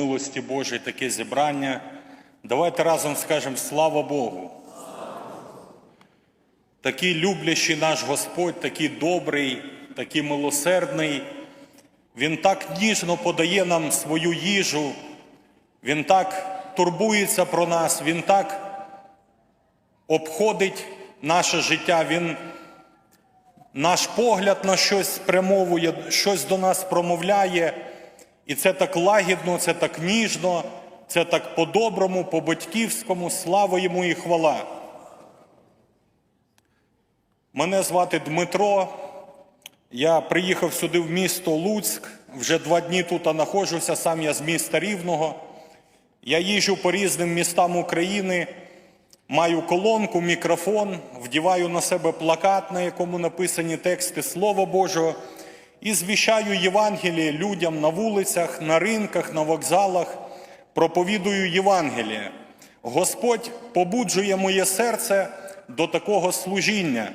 милості Божої таке зібрання. Давайте разом скажемо слава Богу. Такий люблячий наш Господь, такий добрий, такий милосердний. Він так ніжно подає нам свою їжу, Він так турбується про нас, Він так обходить наше життя, Він наш погляд на щось спрямовує, щось до нас промовляє. І це так лагідно, це так ніжно, це так по-доброму, по-батьківському, слава йому і хвала. Мене звати Дмитро. Я приїхав сюди в місто Луцьк. Вже два дні тут знаходжуся, сам я з міста Рівного. Я їжджу по різним містам України, маю колонку, мікрофон, вдіваю на себе плакат, на якому написані тексти Слова Божого, і звіщаю Євангеліє людям на вулицях, на ринках, на вокзалах, проповідую Євангеліє. Господь побуджує моє серце до такого служіння.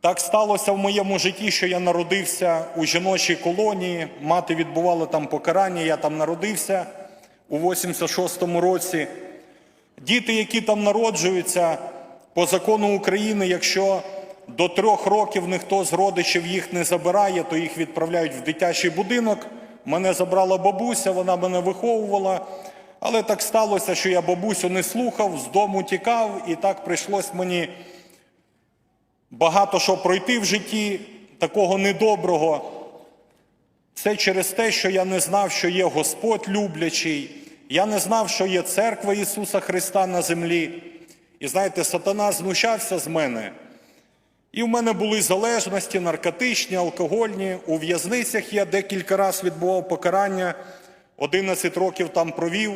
Так сталося в моєму житті, що я народився у жіночій колонії. Мати відбувала там покарання, я там народився у 86-му році. Діти, які там народжуються, по закону України, якщо до трьох років ніхто з родичів їх не забирає, то їх відправляють в дитячий будинок. Мене забрала бабуся, вона мене виховувала. Але так сталося, що я бабусю не слухав, з дому тікав, і так прийшлось мені багато що пройти в житті, такого недоброго. Це через те, що я не знав, що є Господь люблячий, я не знав, що є церква Ісуса Христа на землі. І знаєте, сатана знущався з мене. І в мене були залежності, наркотичні, алкогольні. У в'язницях я декілька разів відбував покарання, 11 років там провів,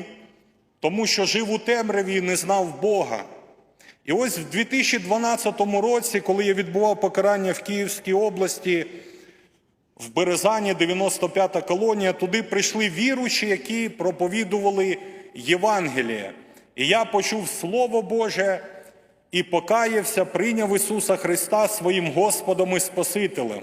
тому що жив у темряві і не знав Бога. І ось в 2012 році, коли я відбував покарання в Київській області, в Березані, 95-та колонія, туди прийшли віручі, які проповідували Євангеліє. І я почув Слово Боже і покаявся, прийняв Ісуса Христа своїм Господом і Спасителем.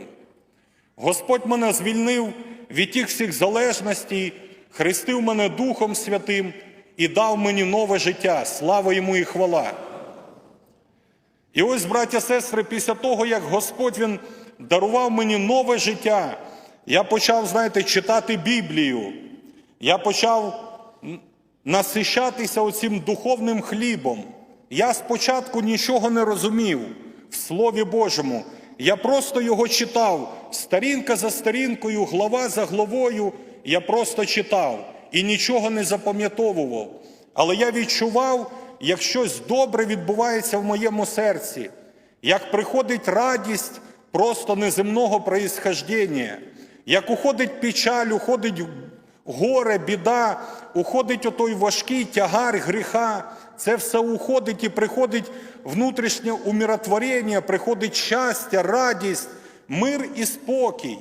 Господь мене звільнив від тих всіх залежностей, хрестив мене Духом Святим і дав мені нове життя. Слава йому і хвала. І ось, браття сестри, після того, як Господь Він дарував мені нове життя, я почав, знаєте, читати Біблію. Я почав насищатися оцим духовним хлібом. Я спочатку нічого не розумів в Слові Божому. Я просто його читав сторінка за сторінкою, глава за главою. Я просто читав і нічого не запам'ятовував. Але я відчував, як щось добре відбувається в моєму серці, як приходить радість просто неземного происхождення, як уходить печаль, уходить горе, біда, уходить отой важкий тягар гріха. Це все уходить і приходить внутрішнє умиротворення, приходить щастя, радість, мир і спокій.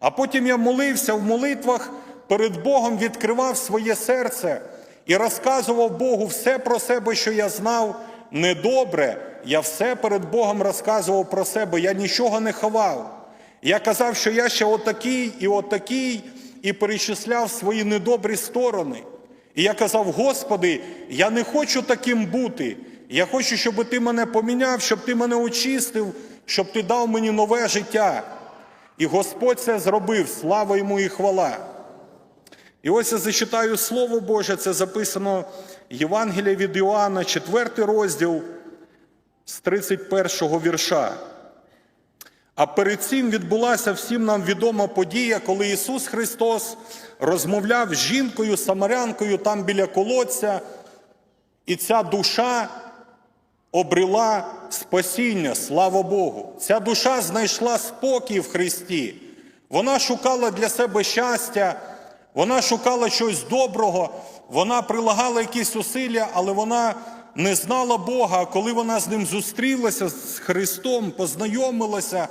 А потім я молився в молитвах перед Богом, відкривав своє серце і розказував Богу все про себе, що я знав недобре. Я все перед Богом розказував про себе, я нічого не ховав. Я казав, що я ще отакий і отакий, і перечисляв свої недобрі сторони. І я казав, Господи, я не хочу таким бути. Я хочу, щоб ти мене поміняв, щоб ти мене очистив, щоб ти дав мені нове життя. І Господь це зробив, слава йому і хвала. І ось я зачитаю Слово Боже, це записано Євангелія від Іоанна, 4 розділ з 31 вірша. А перед цим відбулася всім нам відома подія, коли Ісус Христос розмовляв з жінкою, самарянкою там біля колодця, і ця душа обрела спасіння, слава Богу. Ця душа знайшла спокій в Христі. Вона шукала для себе щастя, вона шукала щось доброго, вона прилагала якісь усилля, але вона не знала Бога. А коли вона з ним зустрілася з Христом, познайомилася,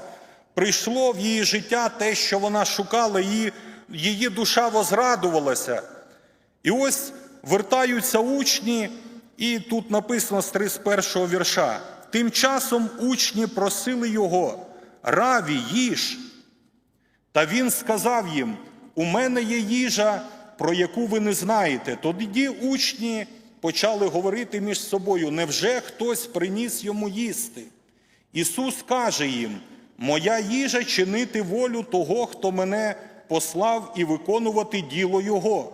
прийшло в її життя те, що вона шукала, її, її душа возрадувалася. І ось вертаються учні, і тут написано з 31 вірша. Тим часом учні просили його, раві, їж. Та він сказав їм: у мене є їжа, про яку ви не знаєте. Тоді учні почали говорити між собою: невже хтось приніс йому їсти? Ісус каже їм: Моя їжа чинити волю того, хто мене послав, і виконувати діло Його.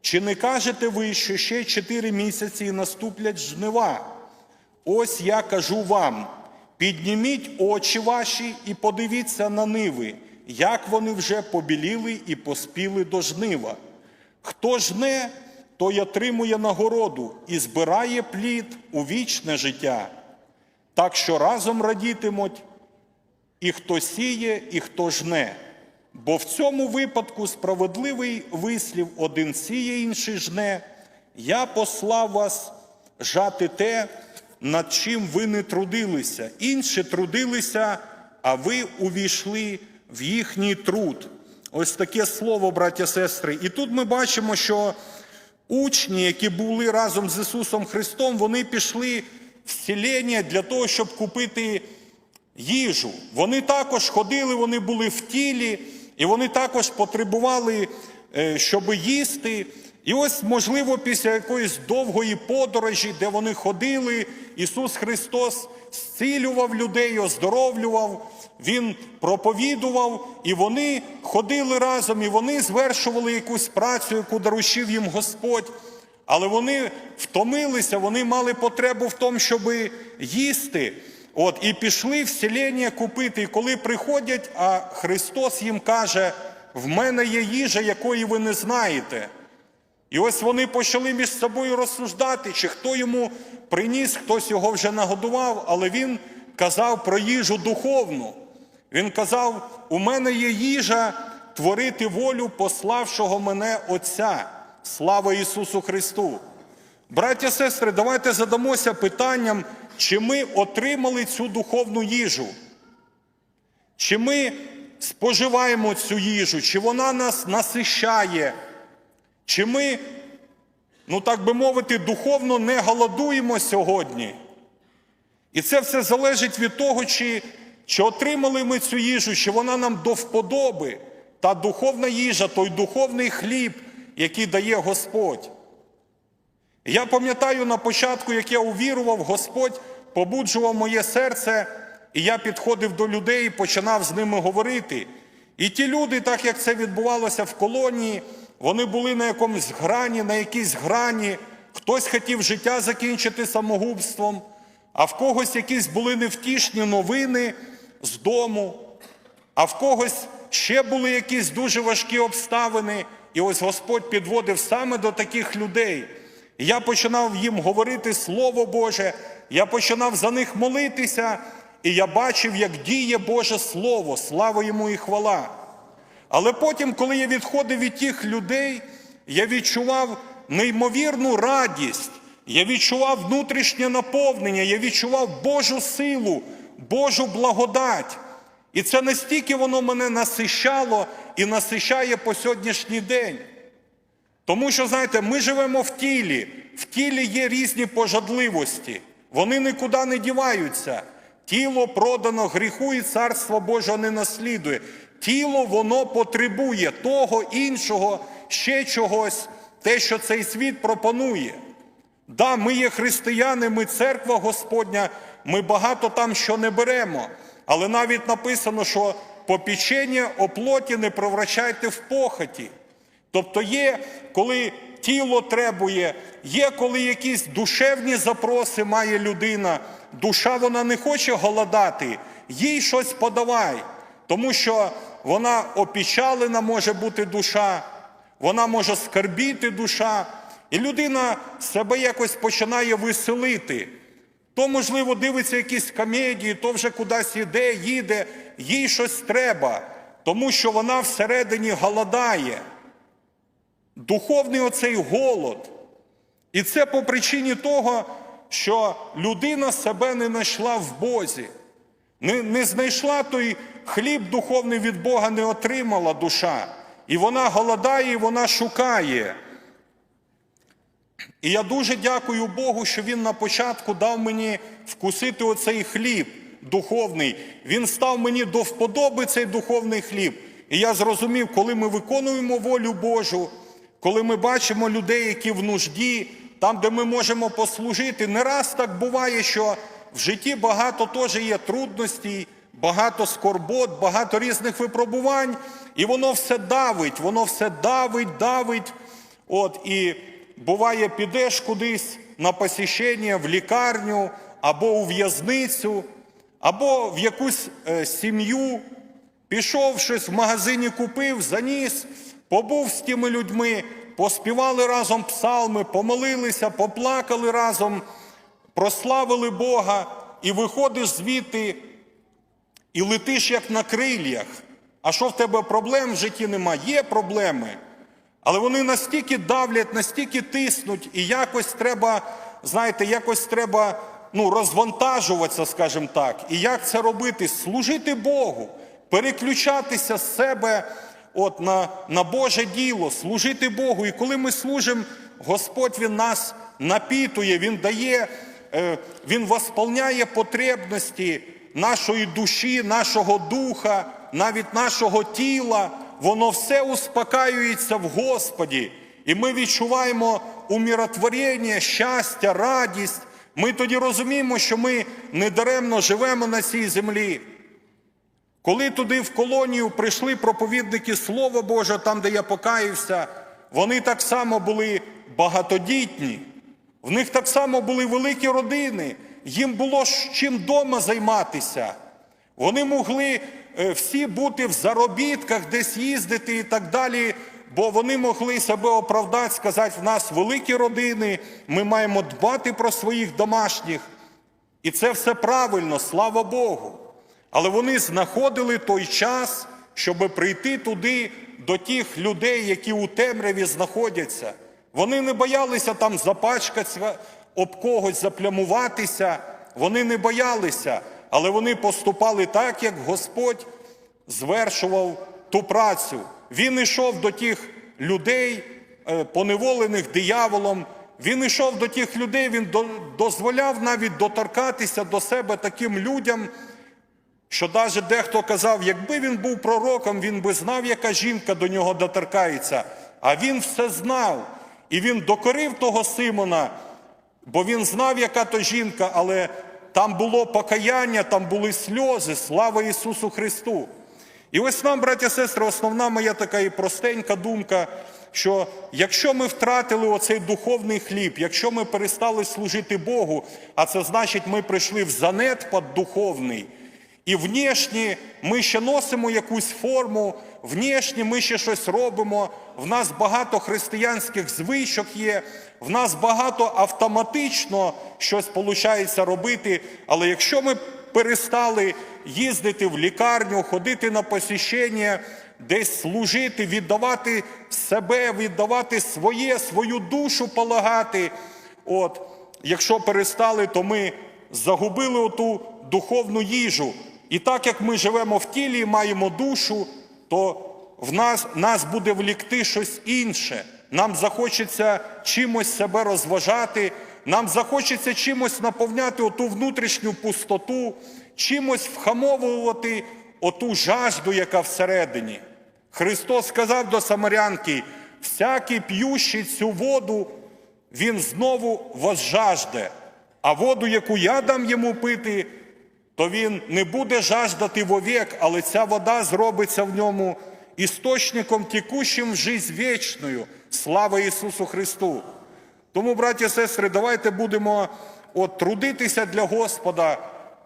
Чи не кажете ви, що ще чотири місяці наступлять жнива? Ось я кажу вам: підніміть очі ваші і подивіться на ниви, як вони вже побіліли і поспіли до жнива. Хто жне, той отримує нагороду і збирає плід у вічне життя. Так що разом радітимуть і хто сіє, і хто жне. Бо в цьому випадку справедливий вислів один сіє, інший жне. Я послав вас жати те, над чим ви не трудилися. Інші трудилися, а ви увійшли в їхній труд. Ось таке слово, браття сестри. І тут ми бачимо, що учні, які були разом з Ісусом Христом, вони пішли в селення для того, щоб купити їжу. Вони також ходили, вони були в тілі, і вони також потребували, е, щоб їсти. І ось, можливо, після якоїсь довгої подорожі, де вони ходили, Ісус Христос зцілював людей, оздоровлював, Він проповідував, і вони ходили разом, і вони звершували якусь працю, яку доручив їм Господь. Але вони втомилися, вони мали потребу в тому, щоб їсти. От, і пішли в селення купити. І коли приходять, а Христос їм каже: в мене є їжа, якої ви не знаєте. І ось вони почали між собою розсуждати, чи хто йому приніс, хтось його вже нагодував, але він казав про їжу духовну. Він казав: у мене є їжа творити волю пославшого мене Отця. Слава Ісусу Христу! Браття сестри, давайте задамося питанням, чи ми отримали цю духовну їжу? Чи ми споживаємо цю їжу, чи вона нас насищає? Чи ми, ну так би мовити, духовно не голодуємо сьогодні? І це все залежить від того, чи, чи отримали ми цю їжу, чи вона нам до вподоби, та духовна їжа, той духовний хліб, який дає Господь. Я пам'ятаю на початку, як я увірував, Господь побуджував моє серце, і я підходив до людей починав з ними говорити. І ті люди, так як це відбувалося в колонії, вони були на якомусь грані, на якійсь грані. Хтось хотів життя закінчити самогубством, а в когось якісь були невтішні новини з дому, а в когось ще були якісь дуже важкі обставини. І ось Господь підводив саме до таких людей. І я починав їм говорити Слово Боже, я починав за них молитися, і я бачив, як діє Боже Слово, слава йому і хвала. Але потім, коли я відходив від тих людей, я відчував неймовірну радість, я відчував внутрішнє наповнення, я відчував Божу силу, Божу благодать. І це настільки воно мене насищало і насищає по сьогоднішній день. Тому що, знаєте, ми живемо в тілі, в тілі є різні пожадливості, вони нікуди не діваються. Тіло продано гріху і царство Божого не наслідує. Тіло воно потребує того іншого, ще чогось, те, що цей світ пропонує. Да, ми є християни, ми церква Господня, ми багато там що не беремо. Але навіть написано, що попічення о плоті не провращайте в похоті. Тобто є, коли тіло требує, є, коли якісь душевні запроси має людина, душа вона не хоче голодати, їй щось подавай, тому що вона опічалена може бути душа, вона може скарбіти душа, і людина себе якось починає веселити. То, можливо, дивиться якісь комедії, то вже кудись іде, їде, їй щось треба, тому що вона всередині голодає. Духовний оцей голод. І це по причині того, що людина себе не знайшла в Бозі, не, не знайшла той хліб духовний від Бога, не отримала душа. І вона голодає, і вона шукає. І я дуже дякую Богу, що Він на початку дав мені вкусити оцей хліб духовний. Він став мені до вподоби цей духовний хліб. І я зрозумів, коли ми виконуємо волю Божу, коли ми бачимо людей, які в нужді, там, де ми можемо послужити, не раз так буває, що в житті багато теж є трудностей, багато скорбот, багато різних випробувань, і воно все давить, воно все давить, давить. От і буває, підеш кудись на посіщення, в лікарню або у в'язницю, або в якусь е, сім'ю. Пішов щось в магазині купив, заніс, побув з тими людьми, поспівали разом псалми, помолилися, поплакали разом, прославили Бога, і виходиш звідти і летиш як на крильях. А що в тебе проблем в житті нема? Є проблеми. Але вони настільки давлять, настільки тиснуть, і якось треба, знаєте, якось треба ну, розвантажуватися, скажімо так. І як це робити? Служити Богу, переключатися з себе от, на, на Боже діло, служити Богу. І коли ми служимо, Господь Він нас напітує, Він дає, е, Він восполняє потребності нашої душі, нашого духа, навіть нашого тіла. Воно все успокаюється в Господі. І ми відчуваємо умиротворення, щастя, радість. Ми тоді розуміємо, що ми недаремно живемо на цій землі. Коли туди в колонію прийшли проповідники Слова Божого, там, де я покаявся, вони так само були багатодітні, в них так само були великі родини, їм було чим вдома займатися. Вони могли е, всі бути в заробітках, десь їздити і так далі, бо вони могли себе оправдати, сказати, в нас великі родини, ми маємо дбати про своїх домашніх. І це все правильно, слава Богу. Але вони знаходили той час, щоб прийти туди до тих людей, які у темряві знаходяться. Вони не боялися там запачкатися, об когось заплямуватися. Вони не боялися, але вони поступали так, як Господь звершував ту працю. Він йшов до тих людей, е, поневолених дияволом. Він йшов до тих людей, він дозволяв навіть доторкатися до себе таким людям, що навіть дехто казав, якби він був пророком, він би знав, яка жінка до нього доторкається. А він все знав. І він докорив того Симона, бо він знав, яка то жінка, але там було покаяння, там були сльози, слава Ісусу Христу. І ось нам, браття сестри, основна моя така і простенька думка, що якщо ми втратили оцей духовний хліб, якщо ми перестали служити Богу, а це значить, ми прийшли в занепад духовний, і внешні ми ще носимо якусь форму, внешні ми ще щось робимо, в нас багато християнських звичок є, в нас багато автоматично щось виходить робити, але якщо ми перестали їздити в лікарню, ходити на посіщення, десь служити, віддавати себе, віддавати своє, свою душу полагати. От, якщо перестали, то ми загубили оту духовну їжу. І так як ми живемо в тілі і маємо душу, то в нас, нас буде влікти щось інше. Нам захочеться чимось себе розважати, нам захочеться чимось наповняти оту внутрішню пустоту, чимось вхамовувати оту жажду, яка всередині. Христос сказав до самарянки: всякий п'ющий цю воду, він знову возжажде, а воду, яку я дам йому пити, то він не буде жаждати вовек, але ця вода зробиться в ньому істочником текущим в жизнь вічною. Слава Ісусу Христу! Тому, браті і сестри, давайте будемо от, трудитися для Господа.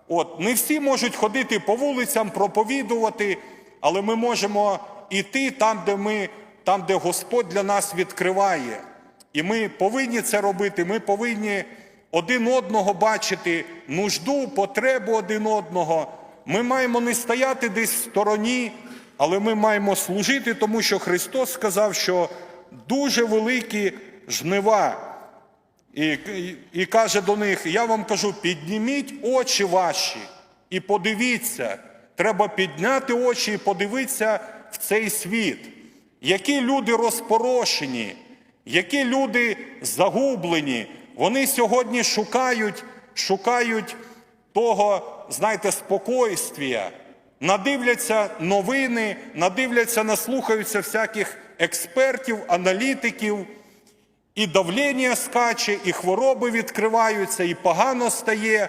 От, не всі можуть ходити по вулицям, проповідувати, але ми можемо йти там, де ми, там, де Господь для нас відкриває. І ми повинні це робити. Ми повинні один одного бачити, нужду, потребу один одного. Ми маємо не стояти десь в стороні, але ми маємо служити, тому що Христос сказав, що дуже великі жнива. І, і, каже до них: я вам кажу, підніміть очі ваші і подивіться. Треба підняти очі і подивитися в цей світ. Які люди розпорошені, які люди загублені. Вони сьогодні шукають, шукають того, знаєте, спокойствія. надивляться новини, надивляться, наслухаються всяких експертів, аналітиків, і давлення скаче, і хвороби відкриваються, і погано стає,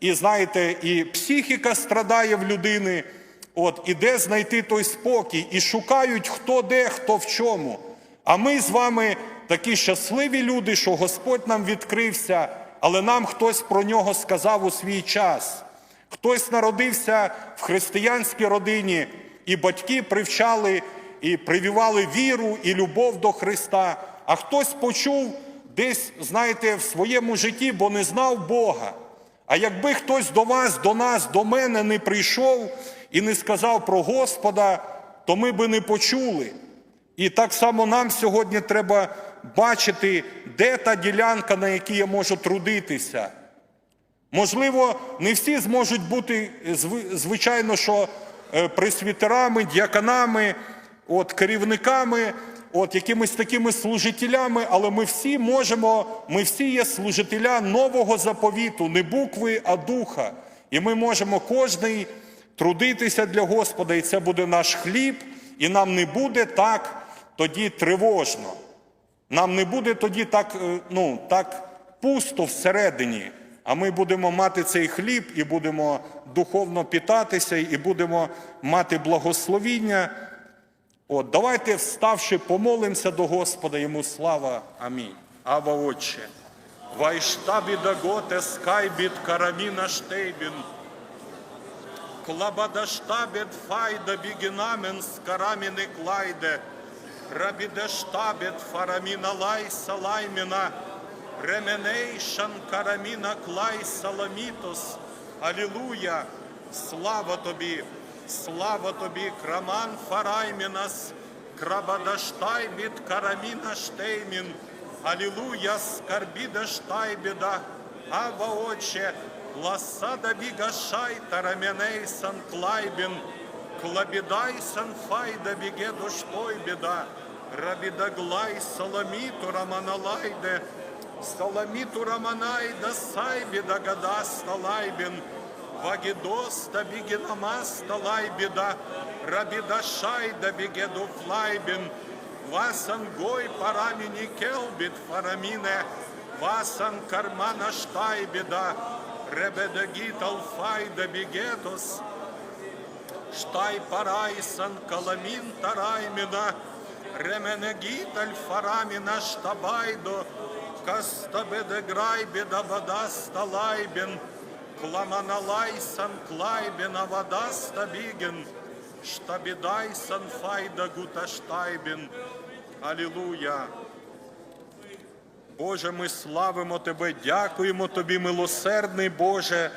і знаєте, і психіка страдає в людини. От, і де знайти той спокій, і шукають хто де, хто в чому. А ми з вами такі щасливі люди, що Господь нам відкрився, але нам хтось про нього сказав у свій час. Хтось народився в християнській родині, і батьки привчали і прививали віру і любов до Христа, а хтось почув десь, знаєте, в своєму житті, бо не знав Бога. А якби хтось до вас, до нас, до мене не прийшов і не сказав про Господа, то ми би не почули. І так само нам сьогодні треба бачити, де та ділянка, на якій я можу трудитися. Можливо, не всі зможуть бути, звичайно, що е, пресвітерами, діаконами, от, керівниками, от, якимись такими служителями, але ми всі можемо, ми всі є служителя нового заповіту, не букви, а духа. І ми можемо кожний трудитися для Господа, і це буде наш хліб, і нам не буде так тоді тривожно. Нам не буде тоді так, е, ну, так пусто всередині, а ми будемо мати цей хліб і будемо духовно питатися, і будемо мати благословіння. От, давайте, вставши, помолимося до Господа, йому слава. Амінь. Ава Отче. Вайштабі даготе скайбіт караміна штейбін. Клабадаштабет файда бігінамен скараміни клайде. Rabideštabėt faramina laisa laimina, remeniai šankaramina klai salamytus, aliluja, slava tobi, slava tobi, kraman faraiminas, krabadaštaibit karamina šteimin, aliluja, skarbidaštaibida, ava oče, lasada bigašaita rameniai sanklaibin, klabidai sanfaida bigėduštoibida. Рабідаглай саламіту раманалайде. Саламіту раманайда сайбіда гада сталайбін. Вагідос та бігінамас сталайбіда. Рабідашайда бігеду флайбін. Васан гой параміні келбіт фараміне. Васан кармана штайбіда. Ребедагіт алфайда бігетос. Штай парайсан каламін тарайміна, Ременегіт альфараміна штабайдо, Кастабедеграй беда сталайбін, Кламаналайсан клайбіна вода стабіген, Штабідайсан файда гуташтайбін. Алілуя. Боже, ми славимо Тебе, дякуємо Тобі, милосердний Боже,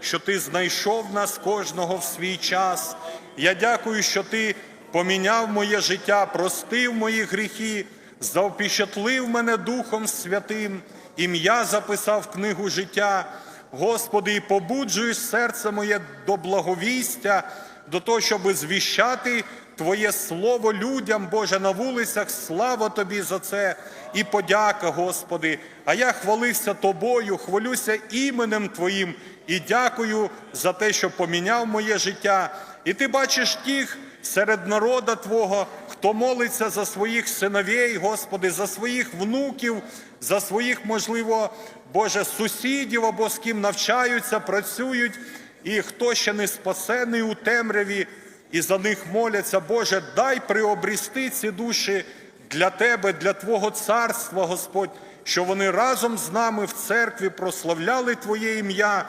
що Ти знайшов нас кожного в свій час. Я дякую, що Ти поміняв моє життя, простив мої гріхи, завпечатлив мене Духом Святим, ім'я записав в книгу життя. Господи, і побуджуєш серце моє до благовістя, до того, щоб звіщати Твоє слово людям, Боже, на вулицях. Слава Тобі за це і подяка, Господи. А я хвалився Тобою, хвалюся іменем Твоїм і дякую за те, що поміняв моє життя. І ти бачиш тих серед народа Твого, хто молиться за своїх синовей, Господи, за своїх внуків, за своїх, можливо, Боже, сусідів або з ким навчаються, працюють, і хто ще не спасений у темряві, і за них моляться, Боже, дай приобрісти ці душі для Тебе, для Твого царства, Господь, що вони разом з нами в церкві прославляли Твоє ім'я,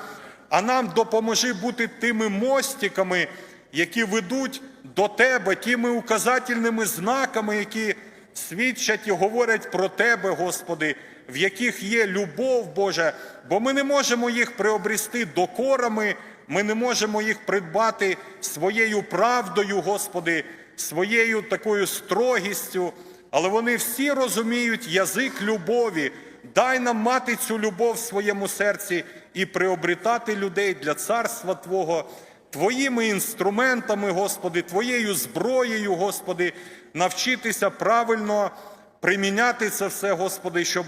а нам допоможи бути тими мостиками, які ведуть до Тебе, тими указательними знаками, які свідчать і говорять про Тебе, Господи, в яких є любов Божа, бо ми не можемо їх приобрести докорами, ми не можемо їх придбати своєю правдою, Господи, своєю такою строгістю, але вони всі розуміють язик любові. Дай нам мати цю любов в своєму серці і приобретати людей для царства Твого. Твоїми інструментами, Господи, Твоєю зброєю, Господи, навчитися правильно приміняти це все, Господи, щоб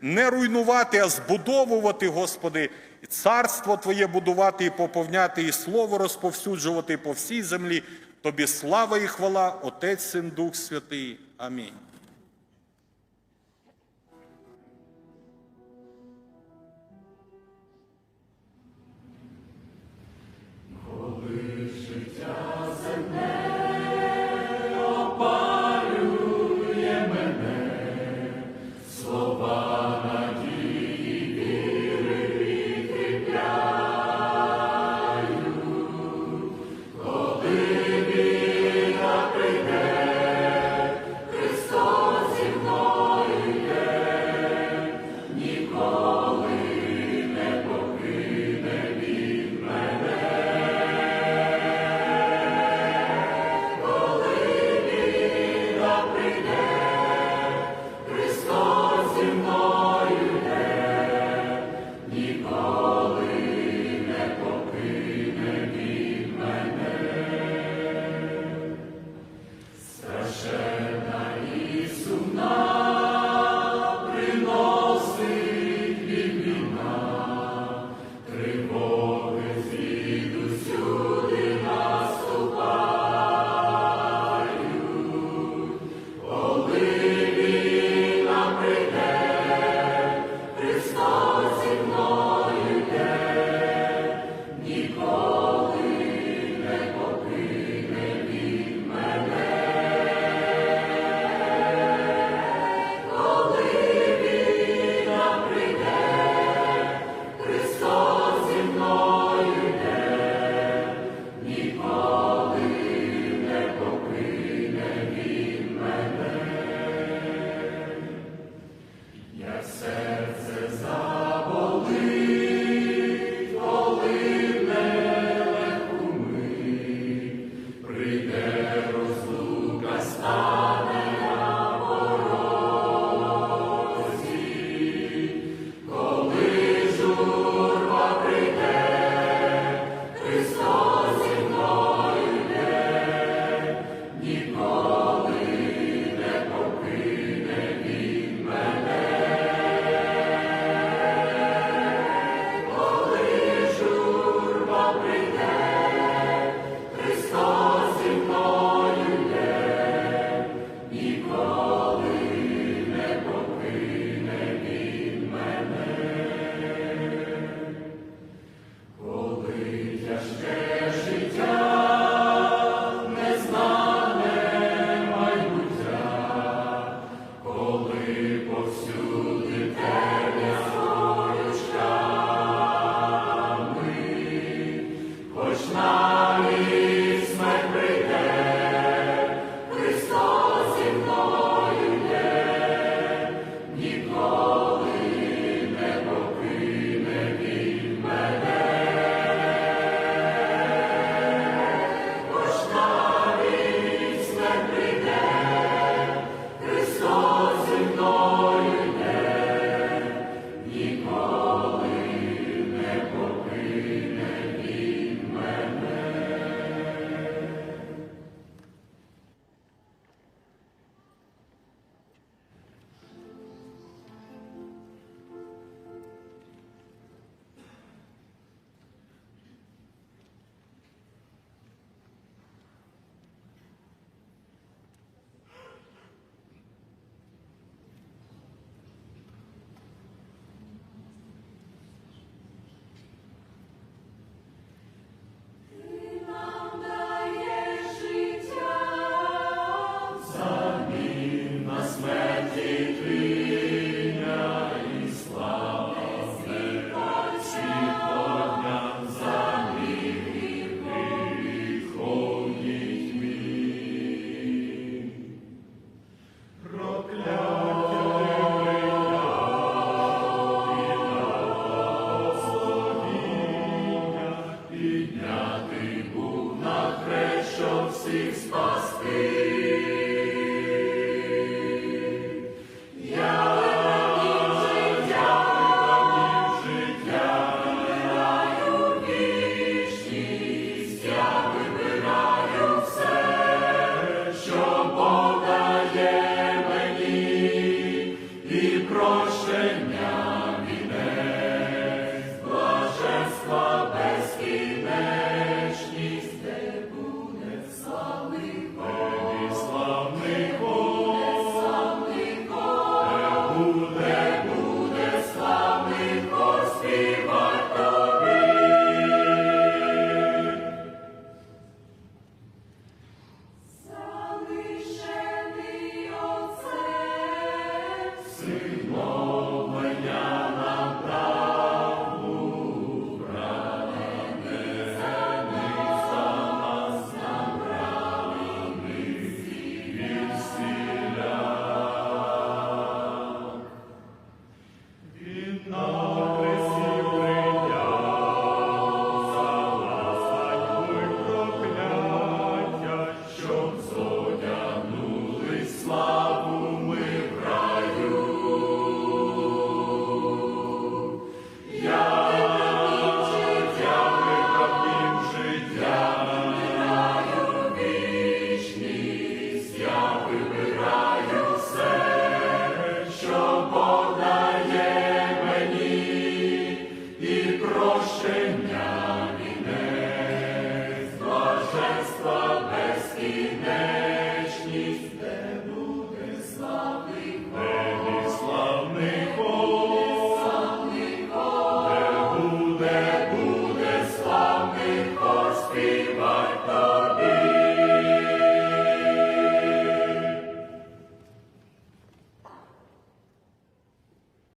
не руйнувати, а збудовувати, Господи, і царство Твоє будувати і поповняти, і слово розповсюджувати по всій землі. Тобі слава і хвала, Отець, Син, Дух Святий. Амінь. far.